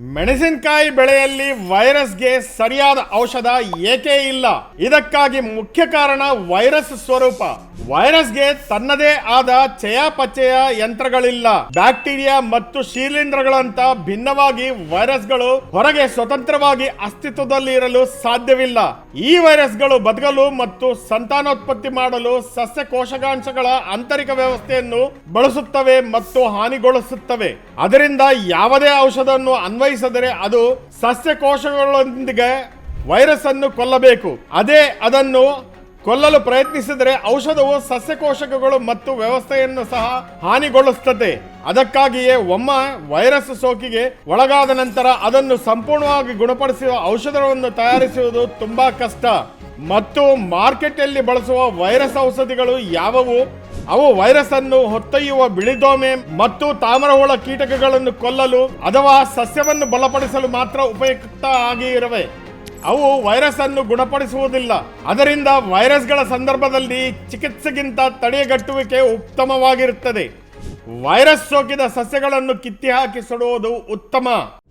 ಮೆಣಸಿನಕಾಯಿ ಬೆಳೆಯಲ್ಲಿ ವೈರಸ್ಗೆ ಸರಿಯಾದ ಔಷಧ ಏಕೆ ಇಲ್ಲ? ಇದಕ್ಕಾಗಿ ಮುಖ್ಯ ಕಾರಣ ವೈರಸ್ ಸ್ವರೂಪ. ವೈರಸ್ಗೆ ತನ್ನದೇ ಆದ ಚಯಾಪಚಯ ಯಂತ್ರಗಳಿಲ್ಲ. ಬ್ಯಾಕ್ಟೀರಿಯಾ ಮತ್ತು ಶಿಲೀಂಧ್ರಗಳಂತ ಭಿನ್ನವಾಗಿ ವೈರಸ್ಗಳು ಹೊರಗೆ ಸ್ವತಂತ್ರವಾಗಿ ಅಸ್ತಿತ್ವದಲ್ಲಿ ಇರಲು ಸಾಧ್ಯವಿಲ್ಲ. ಈ ವೈರಸ್ಗಳು ಬದುಕಲು ಮತ್ತು ಸಂತಾನೋತ್ಪತ್ತಿ ಮಾಡಲು ಸಸ್ಯ ಕೋಶಕಾಂಶಗಳ ಆಂತರಿಕ ವ್ಯವಸ್ಥೆಯನ್ನು ಬಳಸುತ್ತವೆ ಮತ್ತು ಹಾನಿಗೊಳಿಸುತ್ತವೆ. ಅದರಿಂದ ಯಾವುದೇ ಔಷಧವನ್ನು ಅನ್ವಯಿಸಿದರೆ ಅದು ಸಸ್ಯ ಕೋಶಗಳೊಂದಿಗೆ ವೈರಸ್ ಅನ್ನು ಕೊಲ್ಲಬೇಕು. ಅದೇ ಅದನ್ನು ಕೊಲ್ಲಲು ಪ್ರಯತ್ನಿಸಿದರೆ ಔಷಧವು ಸಸ್ಯಕೋಶಕಗಳು ಮತ್ತು ವ್ಯವಸ್ಥೆಯನ್ನು ಸಹ ಹಾನಿಗೊಳಿಸುತ್ತದೆ. ಅದಕ್ಕಾಗಿಯೇ ಒಮ್ಮ ವೈರಸ್ ಸೋಕಿಗೆ ಒಳಗಾದ ನಂತರ ಅದನ್ನು ಸಂಪೂರ್ಣವಾಗಿ ಗುಣಪಡಿಸುವ ಔಷಧವನ್ನು ತಯಾರಿಸುವುದು ತುಂಬಾ ಕಷ್ಟ. ಮತ್ತು ಮಾರ್ಕೆಟ್ ಬಳಸುವ ವೈರಸ್ ಔಷಧಿಗಳು ಯಾವುವು? ಅವು ವೈರಸ್ ಅನ್ನು ಹೊತ್ತೊಯ್ಯುವ ಬಿಳಿದೋಮೆ ಮತ್ತು ತಾಮ್ರಹುಳ ಕೀಟಕಗಳನ್ನು ಕೊಲ್ಲಲು ಅಥವಾ ಸಸ್ಯವನ್ನು ಬಲಪಡಿಸಲು ಮಾತ್ರ ಉಪಯುಕ್ತ ಆಗಿ ಇರವೆ. ಅವು ವೈರಸ್ ಅನ್ನು ಗುಣಪಡಿಸುವುದಿಲ್ಲ. ಅದರಿಂದ ವೈರಸ್ಗಳ ಸಂದರ್ಭದಲ್ಲಿ ಚಿಕಿತ್ಸೆಗಿಂತ ತಡೆಗಟ್ಟುವಿಕೆ ಉತ್ತಮವಾಗಿರುತ್ತದೆ. ವೈರಸ್ ಸೋಕಿದ ಸಸ್ಯಗಳನ್ನು ಕಿತ್ತಿ ಹಾಕಿ ಸುಡುವುದು ಉತ್ತಮ.